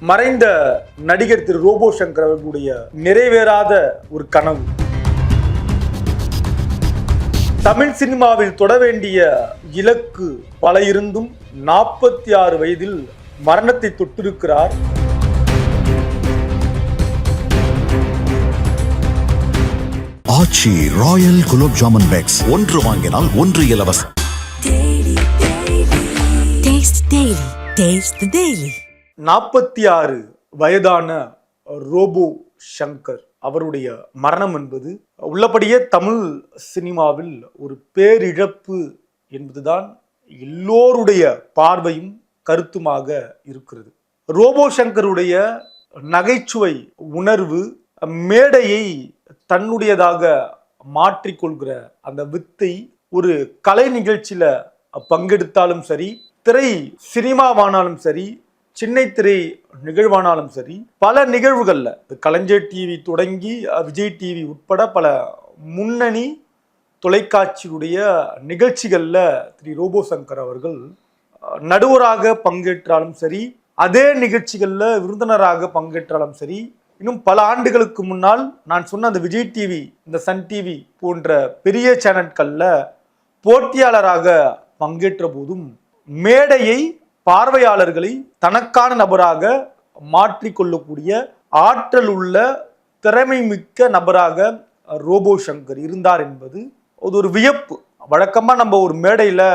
மறைந்த நடிகர் திரு ரோபோ சங்கர் அவர்களுடைய நிறைவேறாத ஒரு கனவு. தமிழ் சினிமாவில் தொட வேண்டிய இலக்கு பல இருந்தும் நாற்பத்தி ஆறு வயதில் மரணத்தை தொட்டிருக்கிறார். Aachi royal gulab jamun packs. ஒன்று வாங்கினால் ஒன்று இலவசம். Taste நாற்பத்தி ஆறு வயதான ரோபோ சங்கர் அவருடைய மரணம் என்பது உள்ளபடியே தமிழ் சினிமாவில் ஒரு பேரிழப்பு என்பதுதான் எல்லோருடைய பார்வையும் கருத்துமாக இருக்கிறது. ரோபோ சங்கருடைய நகைச்சுவை உணர்வு மேடையை தன்னுடையதாக மாற்றிக்கொள்கிற அந்த வித்தை ஒரு கலை நிகழ்ச்சியில பங்கெடுத்தாலும் சரி திரை சினிமாவானாலும் சரி சின்ன திரை நிகழ்வானாலும் சரி பல நிகழ்வுகளில் கலைஞர் டிவி தொடங்கி விஜய் டிவி உட்பட பல முன்னணி தொலைக்காட்சியுடைய நிகழ்ச்சிகளில் திரு ரோபோ சங்கர் அவர்கள் நடுவராக பங்கேற்றாலும் சரி அதே நிகழ்ச்சிகளில் விருந்தினராக பங்கேற்றாலும் சரி இன்னும் பல ஆண்டுகளுக்கு முன்னால் நான் சொன்ன அந்த விஜய் டிவி இந்த சன் டிவி போன்ற பெரிய சேனல்களில் போட்டியாளராக பங்கேற்ற போதும் மேடையை பார்வையாளர்களை தனக்கான நபராக மாற்றிக்கொள்ளக்கூடிய ஆற்றல் உள்ள திறமை மிக்க நபராக ரோபோ சங்கர் இருந்தார் என்பது அது ஒரு வியப்பு. வழக்கமாக நம்ம ஒரு மேடையில்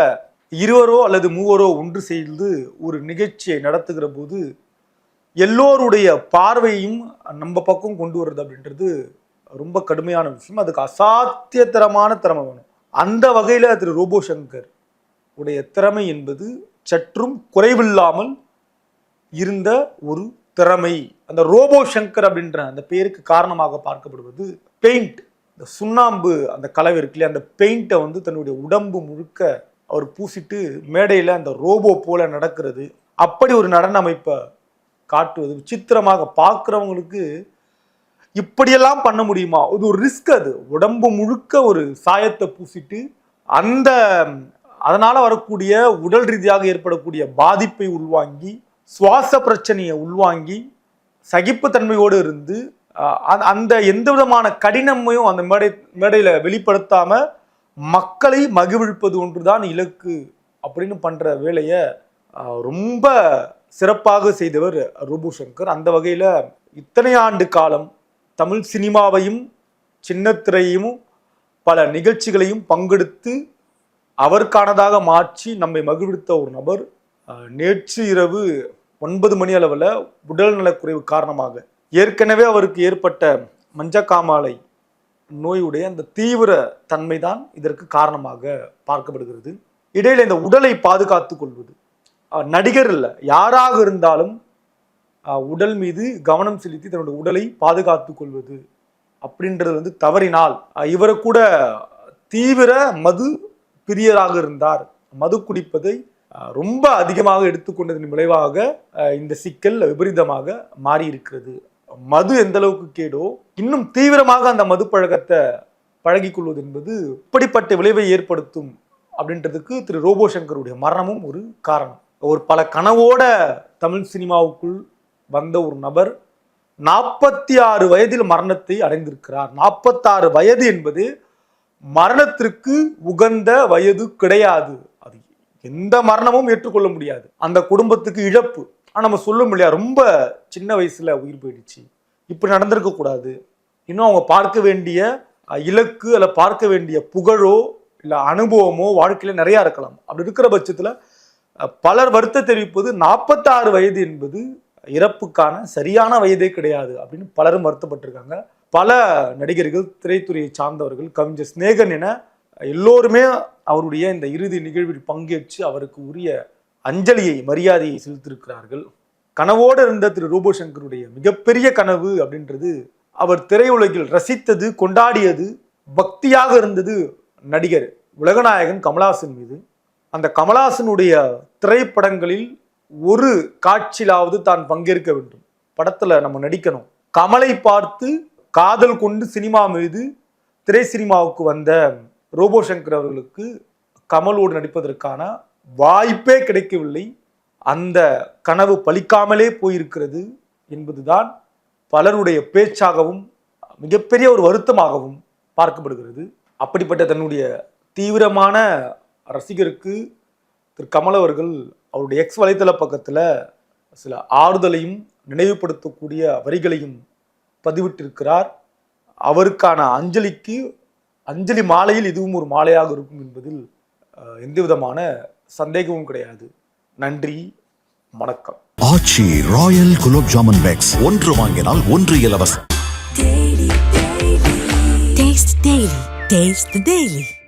இருவரோ அல்லது மூவரோ ஒன்று சேர்ந்து ஒரு நிகழ்ச்சியை நடத்துகிற போது எல்லோருடைய பார்வையும் நம்ம பக்கம் கொண்டு வர்றது அப்படின்றது ரொம்ப கடுமையான விஷயம். அதுக்கு அசாத்தியத்தரமான திறமை வேணும். அந்த வகையில் திரு ரோபோ சங்கர் உடைய திறமை என்பது சற்றும் குறைவில்லாமல் இருந்த ஒரு திறமை. அந்த ரோபோ சங்கர் அப்படின்ற அந்த பெயருக்கு காரணமாக பார்க்கப்படுவது பெயிண்ட். இந்த சுண்ணாம்பு அந்த கலவை இருக்குல்ல அந்த பெயிண்ட்டை வந்து தன்னுடைய உடம்பு முழுக்க அவர் பூசிட்டு மேடையில் அந்த ரோபோ போல நடக்கிறது. அப்படி ஒரு நடன அமைப்பை காட்டுவது விசித்திரமாக பார்க்குறவங்களுக்கு இப்படியெல்லாம் பண்ண முடியுமா? இது ஒரு ரிஸ்க் அது. உடம்பு முழுக்க ஒரு சாயத்தை பூசிட்டு அந்த அதனால் வரக்கூடிய உடல் ரீதியாக ஏற்படக்கூடிய பாதிப்பை உள்வாங்கி சுவாச பிரச்சனையை உள்வாங்கி சகிப்புத்தன்மையோடு இருந்து அந்த- அந்த எந்த விதமான கடினமையும் அந்த மேடை மேடையில் வெளிப்படுத்தாமல் மக்களை மகிழ்விப்பது ஒன்றுதான் இலக்கு அப்படின்னு பண்ணுற வேலையை ரொம்ப சிறப்பாக செய்தவர் ரூபு சங்கர் அந்த வகையில் இத்தனை ஆண்டு காலம் தமிழ் சினிமாவையும் சின்னத்திரையும் பல நிகழ்ச்சிகளையும் பங்கெடுத்து அவருக்கானதாக மாற்றி நம்மை மகிழ்வித்த ஒரு நபர் நேற்று இரவு ஒன்பது மணி அளவில் உடல் நலக்குறைவு காரணமாக ஏற்கனவே அவருக்கு ஏற்பட்ட மஞ்சக்காமாலை நோயுடைய அந்த தீவிர தன்மை தான் இதற்கு காரணமாக பார்க்கப்படுகிறது. இடையில இந்த உடலை பாதுகாத்து கொள்வது நடிகர் இல்லை யாராக இருந்தாலும் உடல் மீது கவனம் செலுத்தி தன்னுடைய உடலை பாதுகாத்து கொள்வது அப்படின்றது வந்து தவறினால் இவரை கூட தீவிர மது பிரியராக இருந்தார். மது குடிப்பதை ரொம்ப அதிகமாக எடுத்துக்கொண்டதன் விளைவாக இந்த சிக்கல் விபரீதமாக மாறி இருக்கிறது மது எந்த அளவுக்கு கேடோ இன்னும் தீவிரமாக அந்த மது பழக்கத்தை பழகிக்கொள்வது என்பது இப்படிப்பட்ட விளைவை ஏற்படுத்தும் அப்படின்றதுக்கு திரு ரோபோ சங்கருடைய மரணமும் ஒரு காரணம். ஒரு பல கனவோட தமிழ் சினிமாவுக்குள் வந்த ஒரு நபர் நாற்பத்தி ஆறு வயதில் மரணத்தை அடைந்திருக்கிறார். நாற்பத்தாறு வயது என்பது மரணத்திற்கு உகந்த வயது கிடையாது. அது எந்த மரணமும் ஏற்றுக்கொள்ள முடியாது. அந்த குடும்பத்துக்கு இழப்பு. ஆனால் நம்ம சொல்லும் இல்லையா ரொம்ப சின்ன வயசில் உயிர் போயிடுச்சு. இப்படி நடந்திருக்க கூடாது. இன்னும் அவங்க பார்க்க வேண்டிய இலக்கு அல்ல பார்க்க வேண்டிய புகழோ இல்லை அனுபவமோ வாழ்க்கையில் நிறையா இருக்கலாம். அப்படி இருக்கிற பட்சத்தில் பலர் வருத்த தெரிவிப்பது நாற்பத்தாறு வயது என்பது இறப்புக்கான சரியான வயதே கிடையாது அப்படின்னு பலரும் வருத்தப்பட்டிருக்காங்க. பல நடிகர்கள் திரைத்துறையை சார்ந்தவர்கள் கவிஞர் சிநேகன் என எல்லோருமே அவருடைய இந்த இறுதி நிகழ்வில் பங்கேற்று அவருக்கு உரிய அஞ்சலியை மரியாதையை செலுத்திருக்கிறார்கள் கனவோடு இருந்த திரு ரூபசங்கருடைய மிகப்பெரிய கனவு அப்படின்றது அவர் திரையுலகில் ரசித்தது கொண்டாடியது பக்தியாக இருந்தது நடிகர் உலகநாயகன் கமலாசன் மீது. அந்த கமலஹாசனுடைய திரைப்படங்களில் ஒரு காட்சியிலாவது தான் பங்கேற்க வேண்டும். படத்தில் நம்ம நடிக்கணும். கமலை பார்த்து காதல் கொண்டு சினிமா மீது திரை சினிமாவுக்கு வந்த ரோபோ சங்கர் அவர்களுக்கு கமலோடு நடிப்பதற்கான வாய்ப்பே கிடைக்கவில்லை. அந்த கனவு பலிக்காமலே போயிருக்கிறது என்பதுதான் பலருடைய பேச்சாகவும் மிகப்பெரிய ஒரு வருத்தமாகவும் பார்க்கப்படுகிறது. அப்படிப்பட்ட தன்னுடைய தீவிரமான ரசிகருக்கு திரு கமல் அவர்கள் அவருடைய எக்ஸ் வலைத்தள பக்கத்தில் சில ஆறுதலையும் நினைவுபடுத்தக்கூடிய வரிகளையும் பதிவிட்டிருக்கிறார். அவருக்கான அஞ்சலிக்கு அஞ்சலி மாலையில் இதுவும் ஒரு மாலையாக இருக்கும் என்பதில் எந்த விதமான சந்தேகமும் கிடையாது. நன்றி வணக்கம். Aachi royal gulab jamun packs. ஒன்று வாங்கினால் ஒன்று இலவசம். Taste